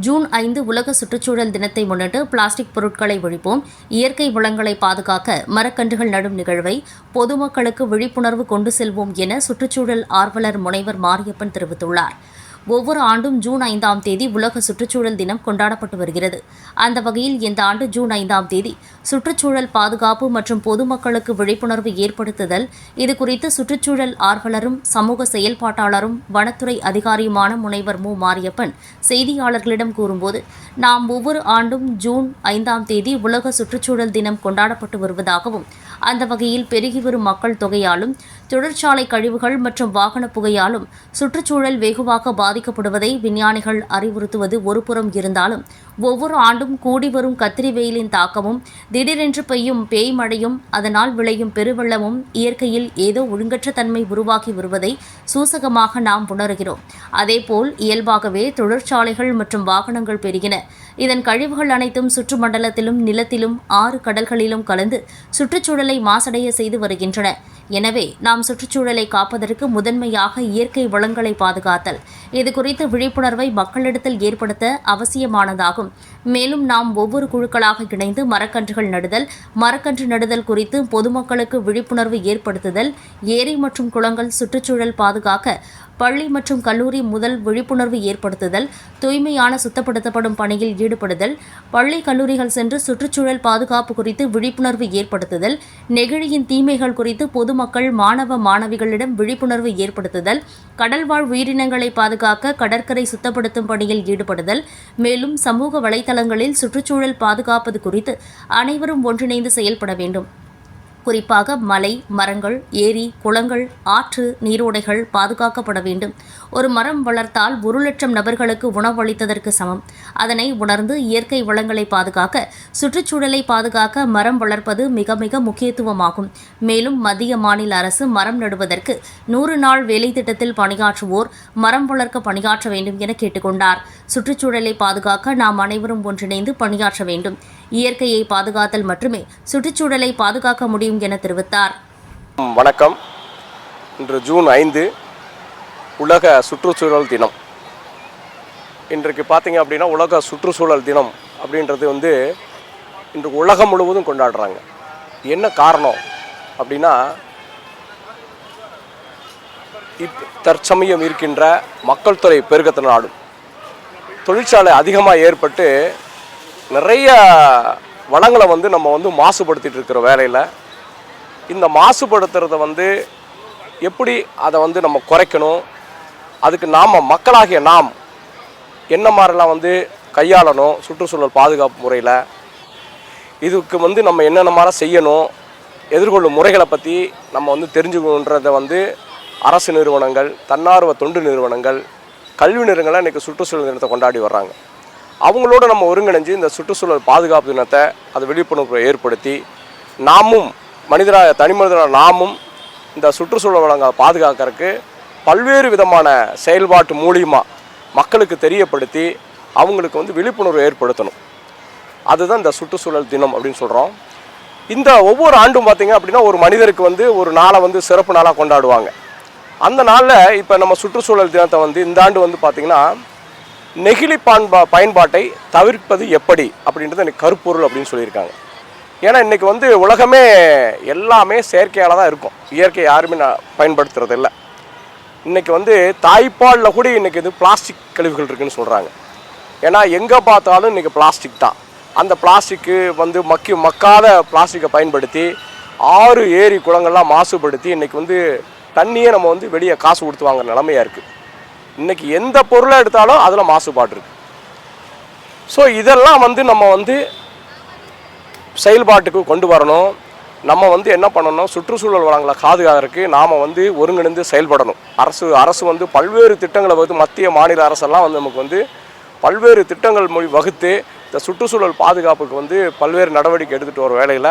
June ஐந்து உலக சுற்றுச்சூழல் தினத்தை முன்னிட்டு பிளாஸ்டிக் பொருட்களை ஒழிப்போம் இயற்கை வளங்களை பாதுகாக்க மரக்கன்றுகள் நடும் நிகழ்வை பொதுமக்களுக்கு விழிப்புணர்வு கொண்டு செல்வோம் என சுற்றுச்சூழல் ஆர்வலர் முனைவர் மாரியப்பன் தெரிவித்துள்ளார். ஒவ்வொரு ஆண்டும் ஜூன் ஐந்தாம் தேதி உலக சுற்றுச்சூழல் தினம் கொண்டாடப்பட்டு வருகிறது. அந்த வகையில் இந்த ஆண்டு ஜூன் ஐந்தாம் தேதி சுற்றுச்சூழல் பாதுகாப்பு மற்றும் பொதுமக்களுக்கு விழிப்புணர்வு ஏற்படுத்துதல் இதுகுறித்து சுற்றுச்சூழல் ஆர்வலரும் சமூக செயல்பாட்டாளரும் வனத்துறை அதிகாரியுமான முனைவர் மு. மாரியப்பன் செய்தியாளர்களிடம் கூறும்போது நாம் ஒவ்வொரு ஆண்டும் ஜூன் ஐந்தாம் தேதி உலக சுற்றுச்சூழல் தினம் கொண்டாடப்பட்டு வருவதாகவும் அந்த வகையில் பெருகி வரும் மக்கள் தொகையாலும் தொழிற்சாலை கழிவுகள் மற்றும் வாகன புகையாலும் சுற்றுச்சூழல் வெகுவாக பாதிக்கப்படுவதை விஞ்ஞானிகள் அறிவுறுத்துவது ஒருபுறம் இருந்தாலும் ஒவ்வொரு ஆண்டும் கூடி வரும் கத்திரி வெயிலின் தாக்கமும் திடீரென்று பெய்யும் பேய் மழையும் அதனால் விளையும் பெருவெள்ளமும் இயற்கையில் ஏதோ ஒழுங்கற்ற தன்மை உருவாகி வருவதை சூசகமாக நாம் உணர்கிறோம். அதேபோல் இயல்பாகவே தொழிற்சாலைகள் மற்றும் வாகனங்கள் பெருகின. இதன் கழிவுகள் அனைத்தும் சுற்றுமண்டலத்திலும் நிலத்திலும் ஆறு கடல்களிலும் கலந்து சுற்றுச்சூழலை மாசடைய செய்து வருகின்றன. எனவே நாம் சுற்றுச்சூழலை காப்பதற்கு முதன்மையாக இயற்கை வளங்களை பாதுகாத்தல். இது குறித்த விழிப்புணர்வை மக்களிடத்தில் ஏற்படுத்த அவசியமானதாகும். மேலும் நாம் ஒவ்வொரு குழுக்களாக இணைந்து மரக்கன்றுகள் நடுதல் மரக்கன்று நடுதல் குறித்து பொதுமக்களுக்கு விழிப்புணர்வு ஏற்படுத்துதல் ஏரி மற்றும் குளங்கள் சுற்றுச்சூழல் பாதுகாக்க பள்ளி மற்றும் கல்லூரி முதல் விழிப்புணர்வு ஏற்படுத்துதல் தூய்மையான சுத்தப்படுத்தப்படும் பணியில் ஈடுபடுதல் பள்ளி கல்லூரிகள் சென்று சுற்றுச்சூழல் பாதுகாப்பு குறித்து விழிப்புணர்வு ஏற்படுத்துதல் நெகிழியின் தீமைகள் குறித்து பொதுமக்கள் மாணவ மாணவிகளிடம் விழிப்புணர்வு ஏற்படுத்துதல் கடல்வாழ் உயிரினங்களை பாதுகாக்க கடற்கரை சுத்தப்படுத்தும் பணியில் ஈடுபடுதல் மேலும் சமூக வலைதளங்களில் சுற்றுச்சூழல் பாதுகாப்பது குறித்து அனைவரும் ஒன்றிணைந்து செயல்பட வேண்டும். குறிப்பாக மலை மரங்கள் ஏரி குளங்கள் ஆற்று நீரோடைகள் பாதுகாக்கப்பட வேண்டும். ஒரு மரம் வளர்த்தால் ஒரு லட்சம் நபர்களுக்கு உணவளித்ததற்கு சமம். அதனை உணர்ந்து இயற்கை வளங்களை பாதுகாக்க சுற்றுச்சூழலை பாதுகாக்க மரம் வளர்ப்பது மிக மிக முக்கியத்துவமாகும். மேலும் மத்திய மாநில அரசு மரம் நடுவதற்கு நூறு நாள் வேலை திட்டத்தில் பணியாற்றுவோர் மரம் வளர்க்க பணியாற்ற வேண்டும் என கேட்டுக்கொண்டார். சுற்றுச்சூழலை பாதுகாக்க நாம் அனைவரும் ஒன்றிணைந்து பணியாற்ற வேண்டும். இயற்கையை பாதுகாத்தல் மட்டுமே சுற்றுச்சூழலை பாதுகாக்க முடியும் என தெரிவித்தார். வணக்கம். இன்று ஜூன் ஐந்து உலக சுற்றுச்சூழல் தினம். இன்றைக்கு பார்த்தீங்க அப்படின்னா உலக சுற்றுச்சூழல் தினம் அப்படின்றது வந்து இன்று உலகம் முழுவதும் கொண்டாடுறாங்க. என்ன காரணம் அப்படின்னா இப் தற்சமயம் இருக்கின்ற மக்கள் தொகை பெருக்கத்தினாலும் தொழிற்சாலை அதிகமாக ஏற்பட்டு நிறைய வளங்களை வந்து நம்ம வந்து மாசுபடுத்திட்டு இருக்கிற வேலையில் இந்த மாசுபடுத்துறத வந்து எப்படி அதை வந்து நம்ம குறைக்கணும் அதுக்கு நாம் மக்களாகிய நாம் என்ன மாதிரிலாம் வந்து கையாளணும் சுற்றுச்சூழல் பாதுகாப்பு முறையில் இதுக்கு வந்து நம்ம என்னென்ன மாதிரி செய்யணும் எதிர்கொள்ளும் முறைகளை பற்றி நம்ம வந்து தெரிஞ்சுக்கணுன்றதை வந்து அரசு நிறுவனங்கள் தன்னார்வ தொண்டு நிறுவனங்கள் கல்வி நிறுவனங்களை இன்றைக்கி சுற்றுச்சூழல் தினத்தை கொண்டாடி வர்றாங்க. அவங்களோட நம்ம ஒருங்கிணைஞ்சு இந்த சுற்றுச்சூழல் பாதுகாப்பு தினத்தை அதை விழிப்புணர்வை ஏற்படுத்தி நாமும் மனிதராக தனி மனிதராக நாமும் இந்த சுற்றுச்சூழல் வளங்களை பாதுகாக்கிறதுக்கு பல்வேறு விதமான செயல்பாட்டு மூலியமாக மக்களுக்கு தெரியப்படுத்தி அவங்களுக்கு வந்து விழிப்புணர்வு ஏற்படுத்தணும். அதுதான் இந்த சுற்றுச்சூழல் தினம் அப்படின்னு சொல்கிறோம் இந்த ஒவ்வொரு ஆண்டும் பார்த்திங்க அப்படின்னா ஒரு மனிதருக்கு வந்து ஒரு நாளை வந்து சிறப்பு நாளாக கொண்டாடுவாங்க. அந்த நாளில் இப்போ நம்ம சுற்றுச்சூழல் தினத்தை வந்து இந்த ஆண்டு வந்து பார்த்திங்கன்னா நெகிழி பான்பா பயன்பாட்டை தவிர்ப்பது எப்படி அப்படின்றது எனக்கு கருப்பொருள் அப்படின்னு சொல்லியிருக்காங்க. ஏன்னா இன்றைக்கி வந்து உலகமே எல்லாமே செயற்கையால் தான் இருக்கும். இயற்கை யாருமே நான் பயன்படுத்துறது இல்லை இன்றைக்கி வந்து தாய்ப்பாலில் கூட இன்றைக்கி இது பிளாஸ்டிக் கழிவுகள் இருக்குதுன்னு சொல்கிறாங்க ஏன்னா எங்கே பார்த்தாலும் இன்றைக்கி பிளாஸ்டிக் தான். அந்த பிளாஸ்டிக்கு வந்து மக்கி மக்காத பிளாஸ்டிக்கை பயன்படுத்தி ஆறு ஏரி குளங்கள்லாம் மாசுபடுத்தி இன்றைக்கி வந்து தண்ணியே நம்ம வந்து வெளியே காசு கொடுத்து வாங்குற நிலமையாக இருக்குது இன்றைக்கி எந்த பொருளை எடுத்தாலும் அதில் மாசுபாடு இருக்குது ஸோ இதெல்லாம் வந்து நம்ம வந்து செயல்பாட்டுக்கு கொண்டு வரணும். நம்ம வந்து என்ன பண்ணணும்? சுற்றுச்சூழல் வளங்களை பாதுகாக்கிறதுக்கு நாம் வந்து ஒருங்கிணைந்து செயல்படணும். அரசு அரசு வந்து பல்வேறு திட்டங்களை வந்து மத்திய மாநில அரசெல்லாம் வந்து நமக்கு வந்து பல்வேறு திட்டங்கள் மொழி வகுத்து இந்த சுற்றுச்சூழல் பாதுகாப்புக்கு வந்து பல்வேறு நடவடிக்கை எடுத்துகிட்டு வர வேலையில்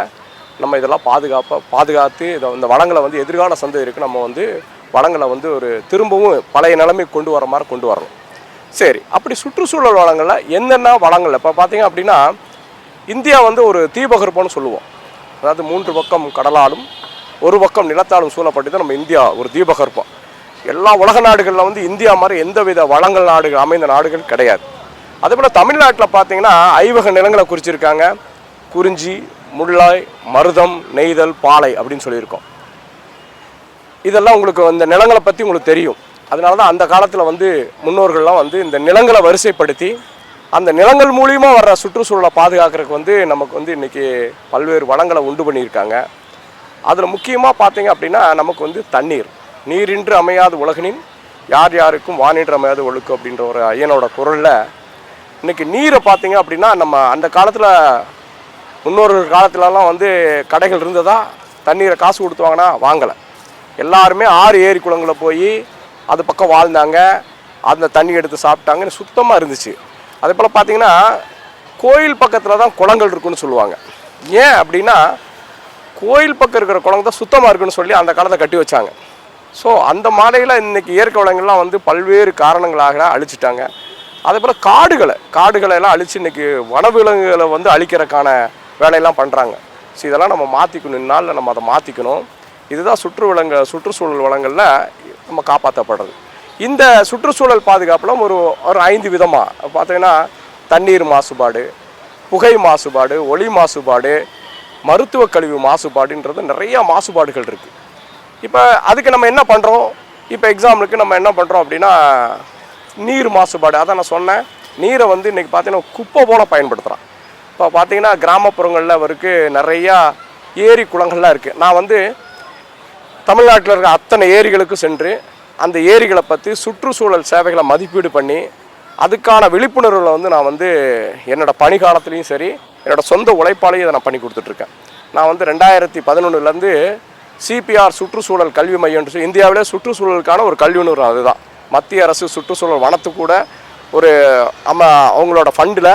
நம்ம இதெல்லாம் பாதுகாப்பாக பாதுகாத்து இதை இந்த வளங்களை வந்து எதிர்கால சந்ததிக்கு நம்ம வந்து வளங்களை வந்து ஒரு திரும்பவும் பழைய நிலைமைக்கு கொண்டு வர மாதிரி கொண்டு வரணும். சரி அப்படி சுற்றுச்சூழல் வளங்களில் என்னென்ன வளங்கள் இப்போ பார்த்தீங்க அப்படின்னா இந்தியா வந்து ஒரு தீபகற்பம்னு சொல்லுவோம். அதாவது மூன்று பக்கம் கடலாலும் ஒரு பக்கம் நிலத்தாலும் சூழப்பட்டு நம்ம இந்தியா ஒரு தீபகற்பம். எல்லா உலக நாடுகளில் வந்து இந்தியா மாதிரி எந்தவித வளங்கள் நாடுகள் அமைந்த நாடுகள் கிடையாது. அதே போல் தமிழ்நாட்டில் பார்த்தீங்கன்னா ஐவக நிலங்களை குறிச்சிருக்காங்க. குறிஞ்சி முள்ளாய் மருதம் நெய்தல் பாலை அப்படின்னு சொல்லியிருக்கோம். இதெல்லாம் உங்களுக்கு இந்த நிலங்களை பற்றி உங்களுக்கு தெரியும். அதனால தான் அந்த காலத்தில் வந்து முன்னோர்கள்லாம் வந்து இந்த நிலங்களை வரிசைப்படுத்தி அந்த நிலங்கள் மூலியமா வர்ற சுற்றுச்சூழலை பாதுகாக்கிறதுக்கு வந்து நமக்கு வந்து இன்றைக்கி பல்வேறு வளங்களை உண்டு பண்ணியிருக்காங்க. அதில் முக்கியமாக பார்த்தீங்க அப்படின்னா நமக்கு வந்து தண்ணீர். நீரின்று அமையாது உலகனின் யார் யாருக்கும் வானின்று அமையாது ஒழுக்கு அப்படின்ற ஒரு ஐயனோட குரலில் இன்றைக்கி நீரை பார்த்தீங்க அப்படின்னா நம்ம அந்த காலத்தில் முன்னோர்கள் காலத்துலலாம் வந்து கடைகள் இருந்ததா தண்ணீரை காசு கொடுத்து வாங்கினா வாங்கலை. எல்லாருமே ஆறு ஏரி குளங்களில் போய் அது பக்கம் வாழ்ந்தாங்க. அந்த தண்ணி எடுத்து சாப்பிட்டாங்கன்னு சுத்தமாக இருந்துச்சு. அதே போல் பார்த்தீங்கன்னா கோயில் பக்கத்தில் தான் குளங்கள் இருக்குன்னு சொல்லுவாங்க. ஏன் அப்படின்னா கோயில் பக்கம் இருக்கிற குளம் தான் சுத்தமாக இருக்குன்னு சொல்லி அந்த காலத்தை கட்டி வச்சாங்க. ஸோ அந்த மாலையில் இன்னைக்கு இயற்கை வளங்கள்லாம் வந்து பல்வேறு காரணங்களாக அழிச்சிட்டாங்க. அதே போல் காடுகளை காடுகளை எல்லாம் அழித்து இன்னைக்கு வனவிலங்குகளை வந்து அழிக்கிறதுக்கான வேலையெல்லாம் பண்ணுறாங்க ஸோ இதெல்லாம் நம்ம மாற்றிக்கணும் இந்நாளில் நம்ம அதை மாற்றிக்கணும் இதுதான் சுற்று வளங்க சுற்றுச்சூழல் வளங்களில் நம்ம காப்பாற்றப்படுறது இந்த சுற்றுச்சூழல் பாதுகாப்பில் ஒரு ஒரு ஐந்து விதமாக பார்த்தீங்கன்னா தண்ணீர் மாசுபாடு புகை மாசுபாடு ஒளி மாசுபாடு மருத்துவ கழிவு மாசுபாடுன்றது நிறைய மாசுபாடுகள் இருக்குது இப்போ அதுக்கு நம்ம என்ன பண்ணுறோம் இப்போ எக்ஸாம்பிளுக்கு நம்ம என்ன பண்ணுறோம் அப்படின்னா நீர் மாசுபாடு. அதான் நான் சொன்னேன். நீரை வந்து இன்றைக்கி பார்த்தீங்கன்னா குப்பை போல் பயன்படுத்துகிறான் இப்போ பார்த்தீங்கன்னா கிராமப்புறங்களில் அவருக்கு நிறையா ஏரி குளங்கள்லாம் இருக்குது நான் வந்து தமிழ்நாட்டில் இருக்க அத்தனை ஏரிகளுக்கும் சென்று அந்த ஏரிகளை பற்றி சுற்றுச்சூழல் சேவைகளை மதிப்பீடு பண்ணி அதுக்கான விழிப்புணர்வுகளை வந்து நான் வந்து என்னோட பணி காலத்துலேயும் சரி என்னோடய சொந்த உழைப்பாலையும் இதை நான் பண்ணி கொடுத்துட்ருக்கேன். நான் வந்து ரெண்டாயிரத்தி பதினொன்றுலேருந்து சிபிஆர் சுற்றுச்சூழல் கல்வி மையம் சொல்லி இந்தியாவிலே சுற்றுச்சூழலுக்கான ஒரு கல்வி நிறுவனம் அதுதான். மத்திய அரசு சுற்றுச்சூழல் வனத்து கூட ஒரு நம்ம அவங்களோட ஃபண்டில்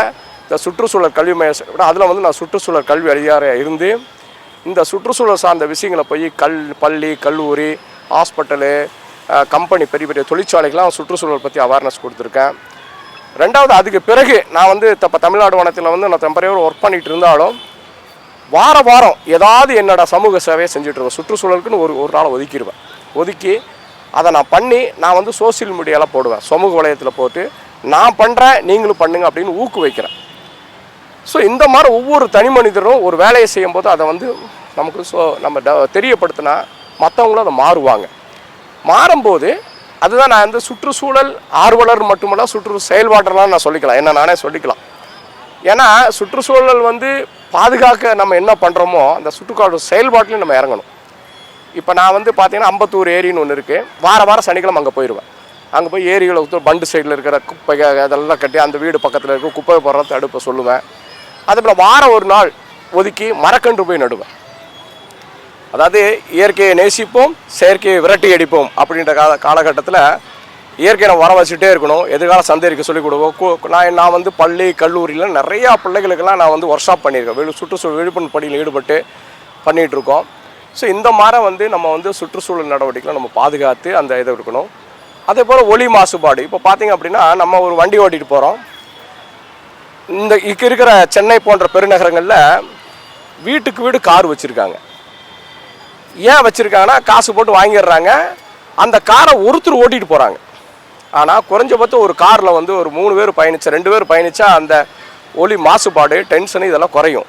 இந்த சுற்றுச்சூழல் கல்வி மையம் அதில் வந்து நான் சுற்றுச்சூழல் கல்வி அதிகாரியாக இருந்து இந்த சுற்றுச்சூழல் சார்ந்த விஷயங்களை போய் கல் பள்ளி கல்லூரி ஹாஸ்பிட்டலு கம்பெனி பெரிய பெரிய தொழிற்சாலைகள்லாம் சுற்றுச்சூழல் பற்றி அவேர்னஸ் கொடுத்துருக்கேன். ரெண்டாவது அதுக்கு பிறகு நான் வந்து இப்போ தமிழ்நாடு வனத்தில் வந்து நான் டெம்பரரியாக ஒர்க் பண்ணிகிட்டு இருந்தாலும் வார வாரம் ஏதாவது என்னோட சமூக சேவையை செஞ்சுட்ருவேன் சுற்றுச்சூழலுக்குன்னு ஒரு ஒரு நாள் ஒதுக்கிடுவேன் ஒதுக்கி அதை நான் பண்ணி நான் வந்து சோஷியல் மீடியாவில் போடுவேன். சமூக வலையத்தில் போட்டு நான் பண்ணுறேன் நீங்களும் பண்ணுங்க அப்படின்னு ஊக்குவிக்கிறேன். ஸோ இந்த மாதிரி ஒவ்வொரு தனி மனிதரும் ஒரு வேலையை செய்யும்போது அதை வந்து நமக்கு ஸோ நம்ம ட- தெரியப்படுத்தினா மற்றவங்களும் அதை மாறுவாங்க. மாறும்போது அதுதான் நான் வந்து சுற்றுச்சூழல் ஆர்வலர் மட்டுமல்ல சுற்று செயல்பாட்டெல்லாம் நான் சொல்லிக்கலாம். என்ன நானே சொல்லிக்கலாம். ஏன்னா சுற்றுச்சூழல் வந்து பாதுகாக்க நம்ம என்ன பண்ணுறோமோ அந்த சுற்றுக்காடு செயல்பாட்டிலையும் நம்ம இறங்கணும். இப்போ நான் வந்து பார்த்தீங்கன்னா அம்பத்தூர் ஏரின்னு ஒன்று இருக்குது வார வாரம் சனிக்கிழமை அங்கே போயிடுவேன் அங்கே போய் ஏரிகளை பண்டு சைடில் இருக்கிற குப்பை அதெல்லாம் கட்டி அந்த வீடு பக்கத்தில் இருக்க. குப்பை போடுற தடுப்பை சொல்லுவேன். அதே போல் வாரம் ஒரு நாள் ஒதுக்கி மரக்கன்று போய் நடுவேன். அதாவது இயற்கையை நேசிப்போம் செயற்கையை விரட்டி அடிப்போம் அப்படின்ற கால காலகட்டத்தில் இயற்கையை நம்ம வர வச்சுட்டே இருக்கணும். எதிர்கால சந்தேரிக்க சொல்லிக் கொடுவோம் நான் நான் வந்து பள்ளி கல்லூரியில் நிறையா பிள்ளைகளுக்கெல்லாம் நான் வந்து ஒர்க் ஷாப் பண்ணியிருக்கேன். வெளி சுற்றுச்சூழல் விழிப்புணர்வு பணியில் ஈடுபட்டு பண்ணிகிட்டு இருக்கோம். ஸோ இந்த மாதிரி வந்து நம்ம வந்து சுற்றுச்சூழல் நடவடிக்கைகளை நம்ம பாதுகாத்து அந்த இதை இருக்கணும் அதே போல் ஒளி மாசுபாடு. இப்போ பார்த்தீங்க அப்படின்னா நம்ம ஒரு வண்டி ஓட்டிகிட்டு போகிறோம் இந்த இக்கு இருக்கிற சென்னை போன்ற பெருநகரங்களில் வீட்டுக்கு வீடு கார் வச்சுருக்காங்க. ஏன் வச்சுருக்காங்கன்னா காசு போட்டு வாங்கிடுறாங்க. அந்த காரை ஒருத்தர் ஓட்டிகிட்டு போகிறாங்க ஆனால் குறைஞ்சபட்சம் ஒரு காரில் வந்து ஒரு மூணு பேர் பயணித்தா ரெண்டு பேர் பயணித்தா அந்த ஒலி மாசுபாடு டென்ஷனு இதெல்லாம் குறையும்.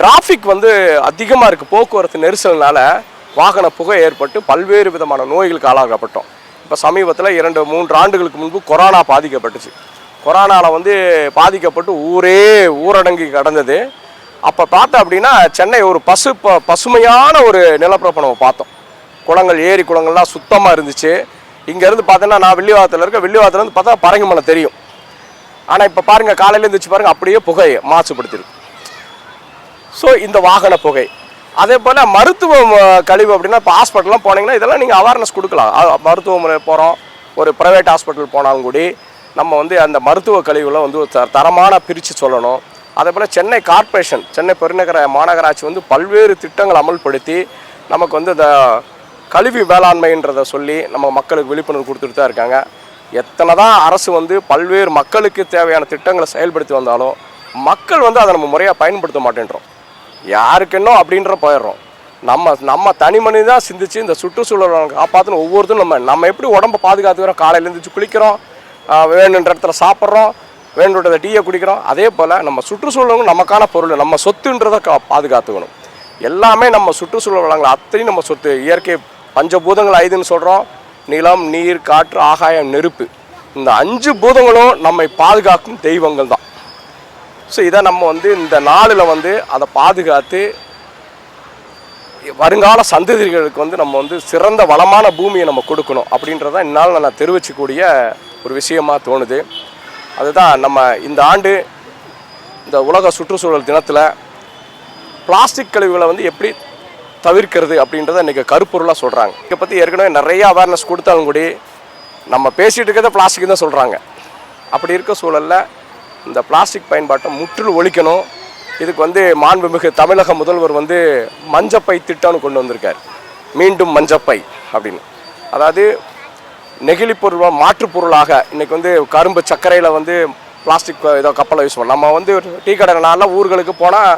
டிராஃபிக் வந்து அதிகமாக இருக்குது போக்குவரத்து நெரிசல்னால வாகன புகை ஏற்பட்டு பல்வேறு விதமான நோய்களுக்கு ஆளாகப்பட்டோம் இப்போ சமீபத்தில் இரண்டு மூன்று ஆண்டுகளுக்கு முன்பு கொரோனா பாதிக்கப்பட்டுச்சு. கொரோனாவில் வந்து பாதிக்கப்பட்டு ஊரே ஊரடங்கி கடந்தது. அப்போ பார்த்தோம் அப்படின்னா சென்னை ஒரு பசு ப பசுமையான ஒரு நிலப்பரப்பை நம்ம பார்த்தோம். குளங்கள் ஏரி குளங்கள்லாம் சுத்தமாக இருந்துச்சு. இங்கேருந்து பார்த்தோன்னா நான் வெள்ளிவாரத்தில் இருக்க வில்லிவாரத்துலேருந்து பார்த்தா பரங்கிமலை தெரியும். ஆனால் இப்போ பாருங்கள் காலையில் இருந்துச்சு பாருங்கள் அப்படியே புகை மாசுபடுத்திருக்கு. ஸோ இந்த வாகன புகை. அதே போல் மருத்துவ கழிவு அப்படின்னா இப்போ ஹாஸ்பிட்டல்லாம் போனீங்கன்னா இதெல்லாம் நீங்கள் அவேர்னஸ் கொடுக்கலாம். மருத்துவமனை போகிறோம் ஒரு ப்ரைவேட் ஹாஸ்பிட்டல் போனாலும் கூடி. நம்ம வந்து அந்த மருத்துவ கழிவுகளை வந்து ஒரு த- தரமான பிரித்து சொல்லணும். அதே போல் சென்னை கார்ப்பரேஷன் சென்னை பெருநகர மாநகராட்சி வந்து பல்வேறு திட்டங்கள் அமல்படுத்தி நமக்கு வந்து இந்த கழிவு வேளாண்மைன்றதை சொல்லி நம்ம மக்களுக்கு விழிப்புணர்வு கொடுத்துட்டு தான் இருக்காங்க. எத்தனை தான் அரசு வந்து பல்வேறு மக்களுக்கு தேவையான திட்டங்களை செயல்படுத்தி வந்தாலும் மக்கள் வந்து அதை நம்ம முறையாக பயன்படுத்த மாட்டேன்றோம். யாருக்குன்னோ அப்படின்ற போயிடுறோம். நம்ம நம்ம தனி மனித தான் சிந்திச்சு இந்த சுற்றுச்சூழலை காப்பாற்றணும் ஒவ்வொருத்தரும் நம்ம நம்ம எப்படி உடம்ப பாதுகாத்துக்கிறோம்? காலையில் எழுந்திரிச்சு குளிக்கிறோம். வேணுன்ற இடத்துல சாப்பிட்றோம் வேண்டுன்றதை டீயை குடிக்கிறோம். அதே போல் நம்ம சுற்றுச்சூழலும் நமக்கான பொருள். நம்ம சொத்துன்றதை கா பாதுகாத்துக்கணும். எல்லாமே நம்ம சுற்றுச்சூழல் வளங்கள் அத்தனையும் நம்ம சொத்து இயற்கை பஞ்சபூதங்கள் ஐதுன்னு சொல்கிறோம் நிலம் நீர் காற்று ஆகாயம் நெருப்பு. இந்த அஞ்சு பூதங்களும் நம்மை பாதுகாக்கும் தெய்வங்கள் தான். ஸோ இதை நம்ம வந்து இந்த நாளில் வந்து அதை பாதுகாத்து வருங்கால சந்ததிகளுக்கு வந்து நம்ம வந்து சிறந்த வளமான பூமியை நம்ம கொடுக்கணும் அப்படின்றத இந்நாள் நான் தெரிவிக்கக்கூடிய ஒரு விஷயமாக தோணுது. அதுதான் நம்ம இந்த ஆண்டு இந்த உலக சுற்றுச்சூழல் தினத்தில் பிளாஸ்டிக் கழிவுகளை வந்து எப்படி தவிர்க்கிறது அப்படின்றத இன்றைக்கி கருப்பொருளாக சொல்கிறாங்க இதை பற்றி ஏற்கனவே நிறைய அவேர்னஸ் கொடுத்தாலும் கூட நம்ம பேசிகிட்டு இருக்கிறத பிளாஸ்டிக் தான் சொல்கிறாங்க அப்படி இருக்க சூழலில் இந்த பிளாஸ்டிக் பயன்பாட்டை முற்றிலும் ஒழிக்கணும். இதுக்கு வந்து மாண்புமிகு தமிழக முதல்வர் வந்து மஞ்சப்பை திட்டம்னு கொண்டு வந்திருக்கார். மீண்டும் மஞ்சப்பை அப்படின்னு. அதாவது நெகிழி பொருளாக மாற்று பொருளாக இன்றைக்கி வந்து கரும்பு சர்க்கரையில் வந்து பிளாஸ்டிக் ஏதோ கப்பலை யூஸ் பண்ணலாம். நம்ம வந்து டீ கடைனால ஊர்களுக்கு போனால்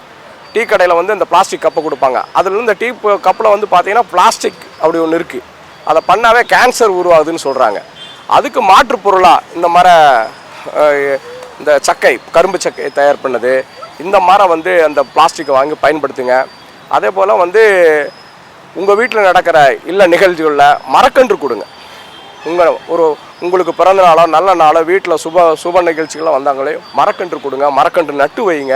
டீ கடையில் வந்து இந்த பிளாஸ்டிக் கப்பை கொடுப்பாங்க. அதில் இந்த டீ கப்பில் வந்து பார்த்தீங்கன்னா பிளாஸ்டிக் அப்படி ஒன்று இருக்குது அதை பண்ணாவே கேன்சர் உருவாகுதுன்னு சொல்கிறாங்க அதுக்கு மாற்று பொருளாக இந்த மாதிரி இந்த சக்கை கரும்பு சக்கை தயார் பண்ணது. இந்த மரம் வந்து அந்த பிளாஸ்டிக்கை வாங்கி பயன்படுத்துங்க. அதே போல் வந்து உங்கள் வீட்டில் நடக்கிற இல்ல நிகழ்ச்சிகளில் மரக்கன்று கொடுங்க. உங்கள் ஒரு உங்களுக்கு பிறந்த நாளோ நல்ல நாளோ வீட்டில் சுப சுப நிகழ்ச்சிகள்லாம் வந்தாங்களே மரக்கன்று கொடுங்க மரக்கன்று நட்டு வைங்க.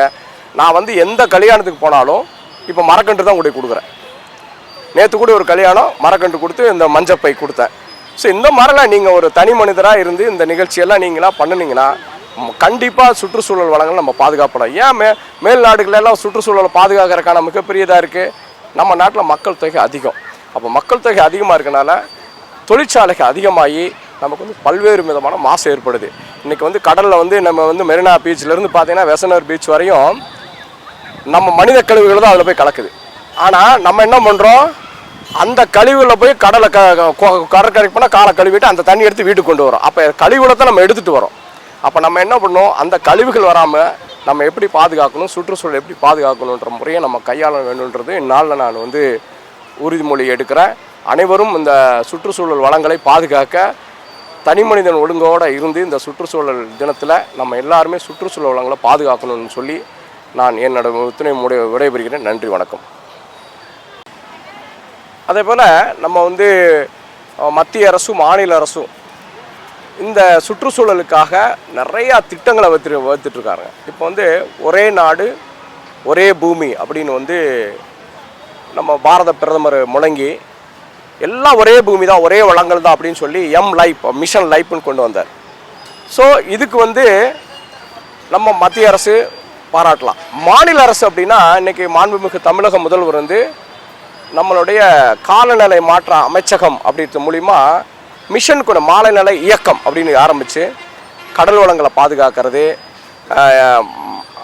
நான் வந்து எந்த கல்யாணத்துக்கு போனாலும் இப்போ மரக்கன்று தான் கூட கொடுக்குறேன். நேற்று கூட ஒரு கல்யாணம் மரக்கன்று கொடுத்து இந்த மஞ்சப்பை கொடுத்தேன். ஸோ இந்த மாதிரிலாம் நீங்கள் ஒரு தனி மனிதராக இருந்து இந்த நிகழ்ச்சியெல்லாம் நீங்களாம் பண்ணுனீங்கன்னா கண்டிப்பாக சுற்றுச்சூழல் வளங்கள் நம்ம பாதுகாப்பலாம் ஏன் மே மேல் நாடுகளெல்லாம் சுற்றுச்சூழலை பாதுகாக்கிறதுக்கான மிகப்பெரியதாக இருக்குது நம்ம நாட்டில் மக்கள் தொகை அதிகம். அப்போ மக்கள் தொகை அதிகமாக இருக்கனால தொழிற்சாலைகள் அதிகமாகி நமக்கு வந்து பல்வேறு விதமான மாசு ஏற்படுது. இன்றைக்கி வந்து கடலில் வந்து நம்ம வந்து மெரினா பீச்லேருந்து பார்த்தீங்கன்னா வெசனர் பீச் வரையும் நம்ம மனித கழிவுகள் தான் அதில் போய் கலக்குது. ஆனால் நம்ம என்ன பண்ணுறோம் அந்த கழிவுல போய் கடலை க க- கடற்கரைக்கு போனால் காலை கழுவிட்டு அந்த தண்ணி எடுத்து வீட்டுக்கு கொண்டு வரோம். அப்போ கழிவுல தான் நம்ம எடுத்துகிட்டு வரோம். அப்போ நம்ம என்ன பண்ணோம்? அந்த கழிவுகள் வராமல் நம்ம எப்படி பாதுகாக்கணும்? சுற்றுச்சூழல் எப்படி பாதுகாக்கணுன்ற முறையை நம்ம கையாள வேணுன்றது இந்நாளில் நான் வந்து உறுதிமொழி எடுக்கிறேன். அனைவரும் இந்த சுற்றுச்சூழல் வளங்களை பாதுகாக்க தனி மனிதன் ஒழுங்கோடு இருந்து இந்த சுற்றுச்சூழல் தினத்தில் நம்ம எல்லாருமே சுற்றுச்சூழல் வளங்களை பாதுகாக்கணும்னு சொல்லி நான் என்னோட துணை முடி விடைபெறுகிறேன். நன்றி வணக்கம். அதே போல் நம்ம வந்து மத்திய அரசும் மாநில அரசும் இந்த சுற்றுச்சூழலுக்காக நிறையா திட்டங்களை வகுத்து வகுத்துட்ருக்காங்க. இப்போ வந்து ஒரே நாடு ஒரே பூமி அப்படின்னு வந்து நம்ம பாரத பிரதமர் முழங்கி எல்லாம் ஒரே பூமி தான் ஒரே வளங்கள் தான் அப்படின்னு சொல்லி எம் லைஃப் மிஷன் லைஃப்னு கொண்டு வந்தார். ஸோ இதுக்கு வந்து நம்ம மத்திய அரசு பாராட்டலாம். மாநில அரசு அப்படின்னா இன்னைக்கு மாண்புமிகு தமிழக முதல்வர் வந்து நம்மளுடைய காலநிலை மாற்ற அமைச்சகம் அப்படின்றது மூலிமா மிஷன் கூட மாலைநிலை இயக்கம் அப்படின்னு ஆரம்பித்து கடல் வளங்களை பாதுகாக்கிறது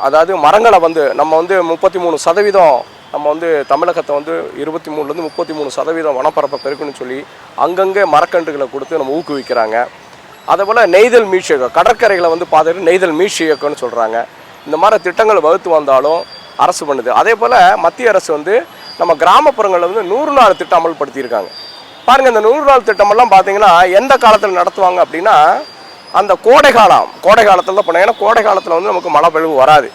அதாவது மரங்களை வந்து நம்ம வந்து முப்பத்தி மூணு சதவீதம் நம்ம வந்து தமிழகத்தை வந்து இருபத்தி மூணுலேருந்து முப்பத்தி மூணு சதவீதம் வனப்பரப்பை பெருக்குன்னு சொல்லி அங்கங்கே மரக்கன்றுகளை கொடுத்து நம்ம ஊக்குவிக்கிறாங்க. அதே போல் நெய்தல் மீட்சி இயக்கம் கடற்கரைகளை வந்து பார்த்துட்டு நெய்தல் மீட்சி இயக்கம்னு சொல்கிறாங்க இந்த மாதிரி திட்டங்கள் வகுத்து வந்தாலும் அரசு பண்ணுது. அதே போல் மத்திய அரசு வந்து நம்ம கிராமப்புறங்களில் வந்து நூறு நாள் திட்டம் அமல்படுத்தியிருக்காங்க. பாருங்கள் இந்த நூறு நாள் திட்டமெல்லாம் பார்த்தீங்கன்னா எந்த காலத்தில் நடத்துவாங்க அப்படின்னா அந்த கோடை காலம் கோடை காலத்தில் தான் பண்ணாங்க ஏன்னா கோடை காலத்தில் வந்து நமக்கு மழை பொழிவு வராது.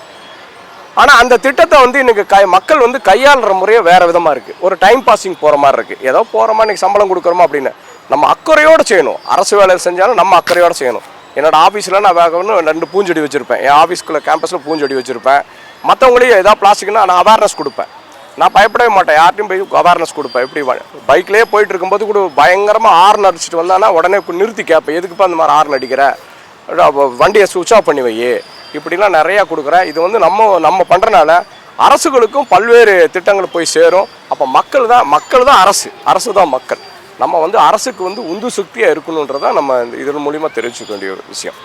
ஆனால் அந்த திட்டத்தை வந்து இன்னைக்கு கை மக்கள் வந்து கையாளுற முறையே வேறு விதமாக இருக்குது ஒரு டைம் பாஸிங் போகிற மாதிரி இருக்குது ஏதோ போகிறோமா இன்றைக்கி சம்பளம் கொடுக்குறோமா அப்படின்னு. நம்ம அக்கறையோடு செய்யணும். அரசு வேலை செஞ்சாலும் நம்ம அக்கறையோடு செய்யணும். என்னோடய ஆஃபீஸில் நான் வேக ரெண்டு பூஞ்செடி வச்சுருப்பேன். என் ஆஃபீஸ்க்குள்ளே கேம்பஸில் பூஞ்செடி வச்சுருப்பேன். மற்றவங்களையும் ஏதாவது பிளாஸ்டிக்னா நான் அவேர்னஸ் கொடுப்பேன். நான் பயப்படவே மாட்டேன். யார்ட்டையும் போய் அவேர்னஸ் கொடுப்பேன். எப்படி பைக்லேயே போயிட்டு இருக்கும்போது கூட பயங்கரமாக ஆர்ன் அடிச்சிட்டு வந்தானா உடனே நிறுத்தி கேட்பேன். எதுக்குப்பா அந்த மாதிரி ஆர்ன் அடிக்கிற? வண்டியை சுவிட்ச் ஆஃப் பண்ணி வை இப்படிலாம் நிறையா கொடுக்குறேன். இது வந்து நம்ம நம்ம பண்ணுறனால அரசுகளுக்கும் பல்வேறு திட்டங்கள் போய் சேரும். அப்போ மக்கள் தான் மக்கள் தான் அரசு. அரசு தான் மக்கள். நம்ம வந்து அரசுக்கு வந்து உந்து சக்தியாக இருக்கணுன்றதான் நம்ம இந்த இதன் மூலிமா தெரிவிச்சுக்க வேண்டிய ஒரு விஷயம்.